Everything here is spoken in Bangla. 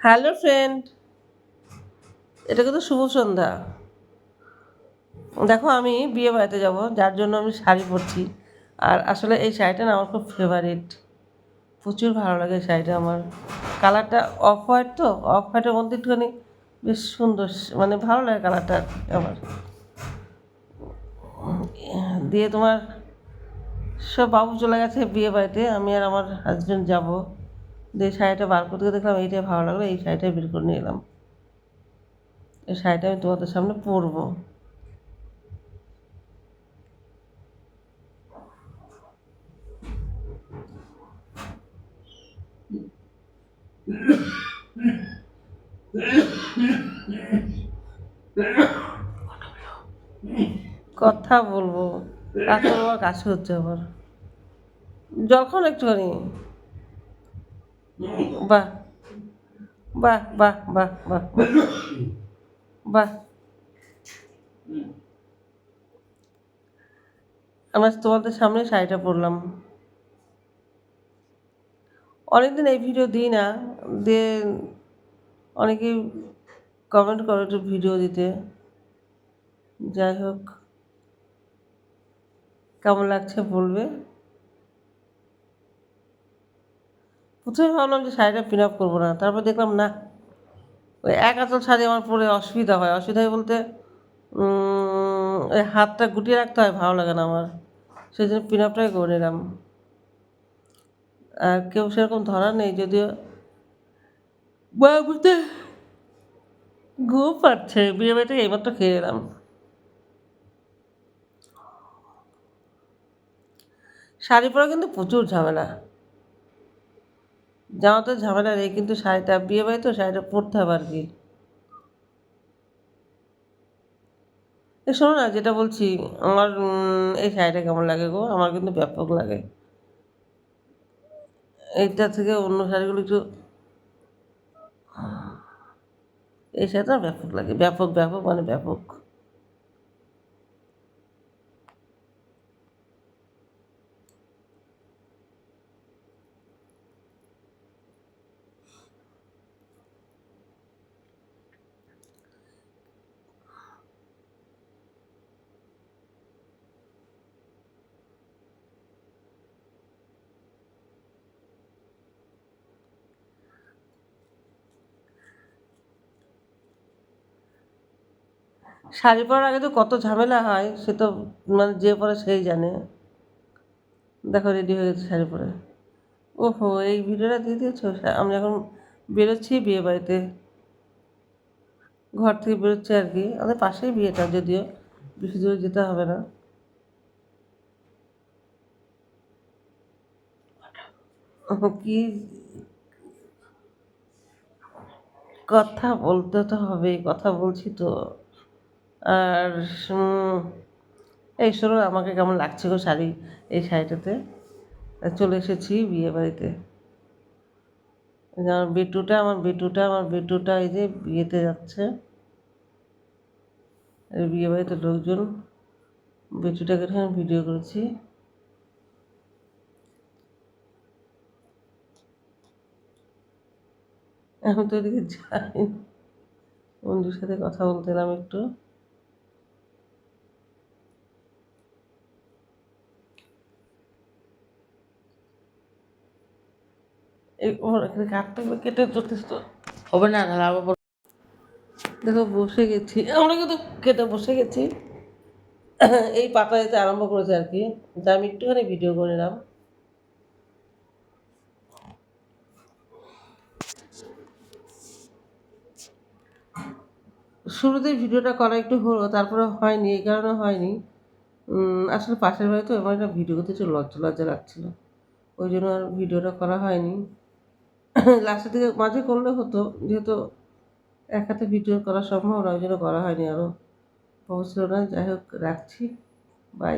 Hello friend. এটা কিন্তু শুভ সন্ধ্যা। দেখো আমি বিয়ে বাড়িতে যাব, যার জন্য আমি শাড়ি পরছি। আর আসলে এই শাড়িটা না আমার খুব ফেভারিট প্রচুর ভালো লাগে শাড়িটা আমার। কালারটা অফ হোয়াইট তো অফ হোয়াইটের মধ্যে একটুখানি বেশ সুন্দর মানে ভালো লাগে কালারটা আমার। দিয়ে তোমার সব বাবু চলে গেছে বিয়ে বাড়িতে, আমি আর আমার হাজব্যান্ড যাব। দিয়ে শাড়িটা বার করতে দেখলাম এইটাই ভালো লাগল, এই শাড়িটাই বের করে নিয়ে এলাম। এই শাড়িটা আমি তোমাদের সামনে পরবো। কথা বলব কাছে হচ্ছে আবার। জল একটুখানি। বাহ বাহ বাহ বাহ বাহ বাহ আমরা তোমাদের সামনে শাড়িটা পরলাম। অনেকদিন এই ভিডিও দিই না, দিয়ে অনেকেই কমেন্ট করে একটু ভিডিও দিতে। যাই হোক, কেমন লাগছে বলবে? প্রথমে ভাবলাম যে শাড়িটা পিন আপ করব না, তারপর দেখলাম না। ওই এক আঁচল শাড়ি আমার পরে অসুবিধা হয় অসুবিধা হয় বলতে ওই হাতটা গুটিয়ে রাখতে হয়, ভালো লাগে না আমার। সেই জন্য পিন আপটাই করে নিলাম। আর কেউ সেরকম ধরা নেই, যদিও বাবুতে ঘুম পাচ্ছে বিয়ে বাড়িতে এইমাত্র খেয়ে এলাম। শাড়ি পরা কিন্তু প্রচুর ঝামেলা। জামাতে ঝামেলা নেই, কিন্তু শাড়িটা, বিয়ে বাড়ি তো শাড়িটা পরতে হবে আর কি। এ শোনো না, যেটা বলছি, আমার এই শাড়িটা কেমন লাগে গো? আমার কিন্তু ব্যাপক লাগে। এইটা থেকে অন্য শাড়িগুলো একটু, এই শাড়িটা ব্যাপক লাগে, ব্যাপক ব্যাপক মানে ব্যাপক। শাড়ি পরার আগে তো কত ঝামেলা হয়, সে তো মানে যে পরে সেই জানে। দেখো রেডি হয়ে গেছে শাড়ি পরে। ওহো, এই ভিডিওটা দিয়ে দিয়েছ? আমি এখন বেরোচ্ছি বিয়ে বাড়িতে। ঘর থেকে বেরোচ্ছি আর কি। আমাদের পাশেই বিয়েটা, যদিও বেশি দূরে যেতে হবে না। কি কথা বলতে তো হবে কথা বলছি তো। আর এই শোনো, আমাকে কেমন লাগছে গো শাড়ি এই শাড়িটাতে? চলে এসেছি বিয়ে বাড়িতে। আমার বেটুটা আমার বেটুটা আমার বেটুটা এই যে বিয়েতে যাচ্ছে। বিয়ে বাড়িতে লোকজন, বেটুটাকে ভিডিও করেছি। এখন তো এদিকে যাই বন্ধুর সাথে কথা বলতে এলাম একটু। এখানে কাটতে হবে কেটে তো। হবে না, তাহলে আবার দেখো, বসে গেছি। আমরা কিন্তু খেতে বসে গেছি। এই পাতা দিতে আরম্ভ করেছে আর কি তা আমি একটুখানি ভিডিও করে নিলাম। শুরুতেই ভিডিওটা করা একটু হলো, তারপরে হয়নি, এই কারণে হয়নি। আসলে পাশের বাড়ি তো এবার একটা ভিডিও করতে একটু লজ্জা লজ্জা লাগছিল। ওই জন্য আর ভিডিওটা করা হয়নি। লাস্টের দিকে মাঝে করলে হতো, যেহেতু এক হাতে ভিডিও করা সম্ভব না, ওই জন্য করা হয়নি আরও অবশ্য না, যাই হোক, রাখছি। বাই